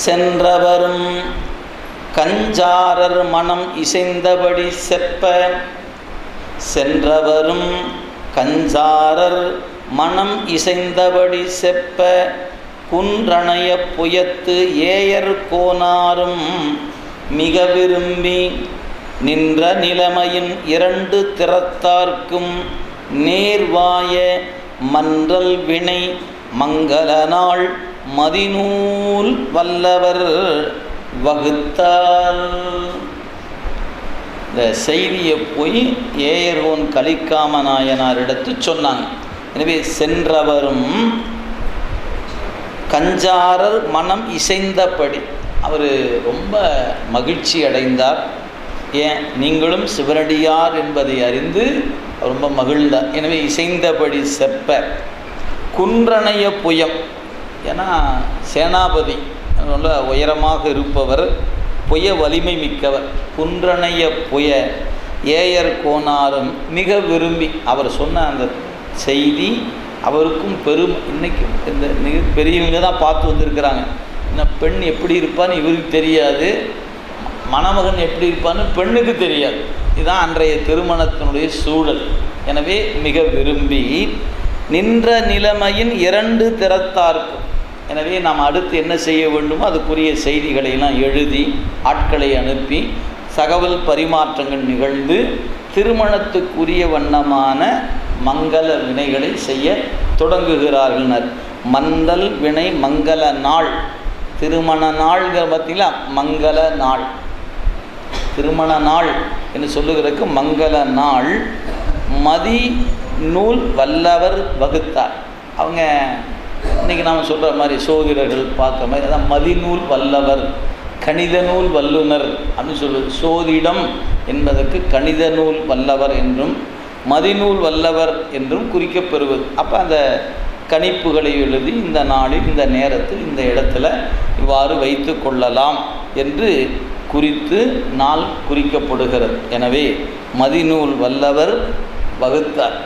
சென்றவரும் கஞ்சாரர் மனம் இசைந்தபடி செப்ப சென்றவரும் கஞ்சாரர் மனம் இசைந்தபடி செப்ப குன்றணைய புயத்து ஏயர் கோனாரும் மிக விரும்பி நின்ற நிலைமையின் இரண்டு திறத்தார்க்கும் நேர்வாய மன்றல் வினை மங்கள நாள் மதிநூல் வல்லவர் வகுத்தார் இந்த செய்தியை போய் ஏயர்வோன் கலிக்காம நாயனாரிடத்து சொன்னாங்க. எனவே சென்றவரும் கஞ்சாரர் மனம் இசைந்தபடி அவர் ரொம்ப மகிழ்ச்சி அடைந்தார். ஏன்? நீங்களும் சிவனடியார் என்பதை அறிந்து ரொம்ப மகிழ்ந்தார். எனவே இசைந்தபடி செப்ப. குன்றணைய புயம் ஏன்னா சேனாபதி நல்ல உயரமாக இருப்பவர் புய வலிமை மிக்கவர். குன்றணைய புய ஏயர் கோனாரும் மிக விரும்பி அவர் சொன்ன அந்த செய்தி அவருக்கும் பெரும் இன்னைக்கு இந்த மிக பெரியவங்க தான் பார்த்து வந்திருக்கிறாங்க. இந்த பெண் எப்படி இருப்பான்னு இவருக்கு தெரியாது. மணமகன் எப்படி இருப்பான்னு பெண்ணுக்கு தெரியாது. இதுதான் அன்றைய திருமணத்தினுடைய சூழல். எனவே மிக விரும்பி நின்ற நிலைமையின் இரண்டு திறத்தார்க்கு எனவே நாம் அடுத்து என்ன செய்ய வேண்டுமோ அதுக்குரிய செய்திகளை எல்லாம் எழுதி ஆட்களை அனுப்பி தகவல் பரிமாற்றங்கள் நிகழ்ந்து திருமணத்துக்குரிய வண்ணமான மங்கள வினைகளை செய்ய தொடங்குகிறார்கள்னர் மந்தல் வினை மங்கள நாள். திருமண நாள்ங்கிற பார்த்தீங்களா மங்கள நாள். திருமண நாள் என்று சொல்லுகிறதுக்கு மங்கள நாள். மதி நூல் வல்லவர் வகுத்தார். அவங்க இன்றைக்கி நாம் சொல்கிற மாதிரி சோதிடர்கள் பார்க்குற மாதிரி அதான் மதிநூல் வல்லவர் கணித நூல் வல்லுனர் அப்படின்னு சொல்லுவது சோதிடம் என்பதற்கு கணித நூல் வல்லவர் என்றும் மதிநூல் வல்லவர் என்றும் குறிக்கப்பெறுவது அப்போ அந்த கணிப்புகளை எழுதி இந்த நாளில் இந்த நேரத்தில் இந்த இடத்துல இவ்வாறு வைத்து கொள்ளலாம் என்று குறித்து நாள் குறிக்கப்படுகிறது. எனவே மதிநூல் வல்லவர் வகுத்தார்.